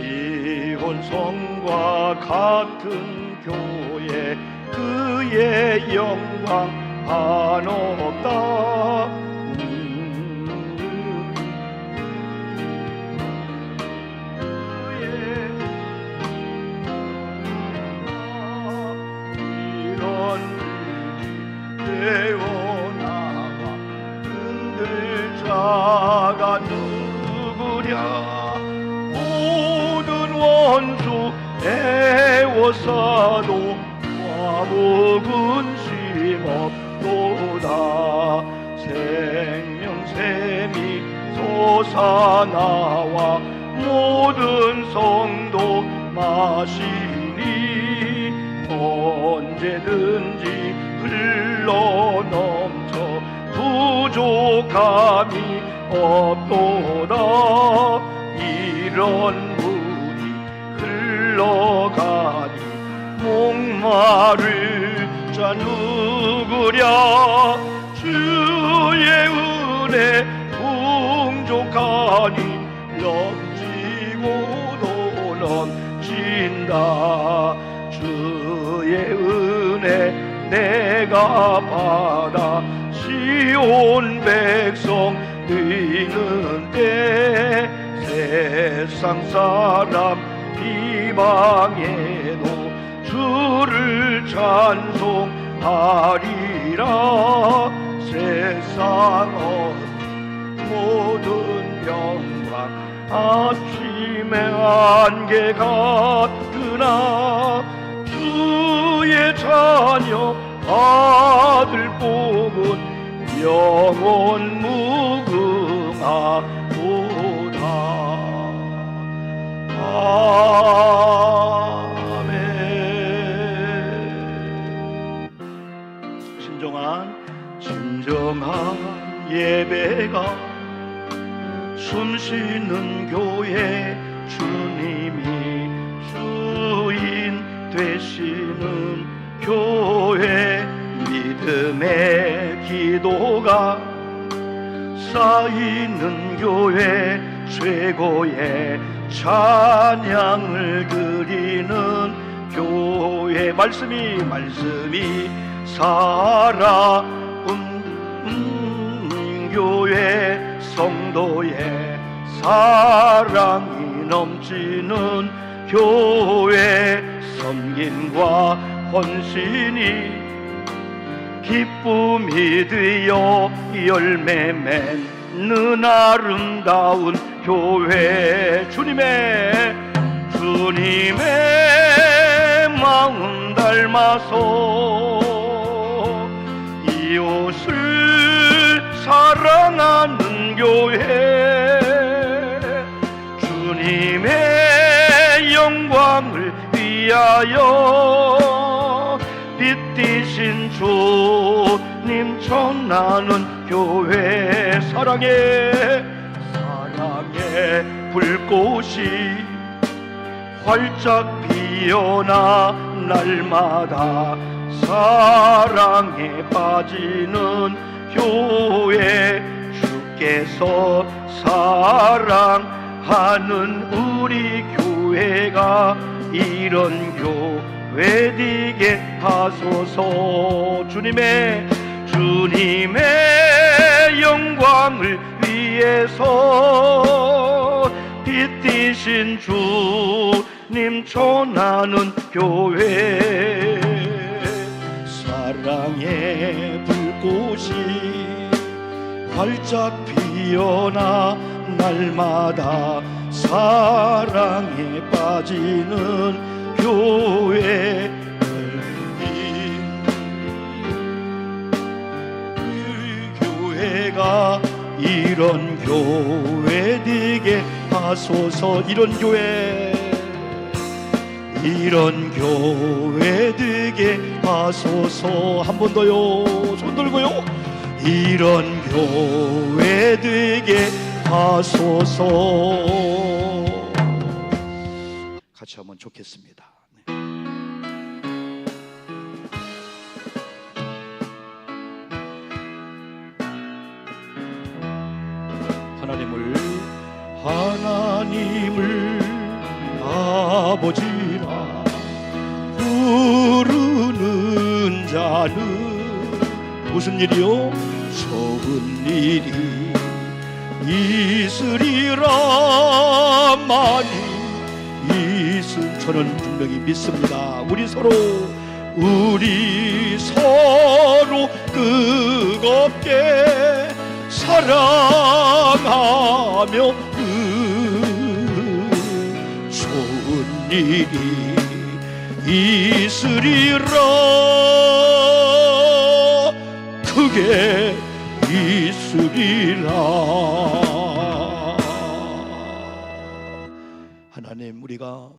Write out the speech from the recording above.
시온 성과 같은 교회 그의 영광 한없다 애워싸도 화목은 심없도다. 생명샘이 솟아나와 모든 성도 마시니 언제든지 흘러 넘쳐 부족함이 없도다. 이런 물이 흘러가니 목마를 자 누구랴? 주의 은혜 풍족하니 넘치고도 넘친다. 주의 은혜 내가 받아 시온 백성 되는 때 세상 사람 비방에도 주를 찬송하리라. 세상 모든 영광 아침의 안개 같으나. 주의 자녀 아들 복은 영원 무 진정한 진정한 예배가 숨쉬는 교회 주님이 주인 되시는 교회 믿음의 기도가 쌓이는 교회 최고의 찬양을 드리는 교회. 말씀이 말씀이 살아온 교회 성도의 사랑이 넘치는 교회 섬김과 헌신이 기쁨이 되어 열매 맺는 아름다운 교회. 주님의 주님의 마음 닮아서 사랑하는 교회. 주님의 영광을 위하여 빛이신 주님 전하는 교회 사랑의 사랑의 불꽃이 활짝 피어나 날마다 사랑에 빠지는 교회 주께서 사랑하는 우리 교회가 이런 교회 되게 하소서. 주님의 주님의 영광을 위해서 빛이신 주님 전하는 교회 사랑의 불꽃이 활짝 피어나 날마다 사랑에 빠지는 교회 이 교회가 이런 교회 되게 하소서. 이런 교회 이런 교회 되게 하소서. 한 번 더요. 손 들고요. 이런 교회 되게 하소서. 같이 한번 좋겠습니다. 네. 하나님을 하나님을 아버지 자는 무슨 일이요? 좋은 일이 있으리라. 많이 있을 저는 분명히 믿습니다. 우리 서로 우리 서로 뜨겁게 사랑하며 그 좋은 일이 있으리라 우리가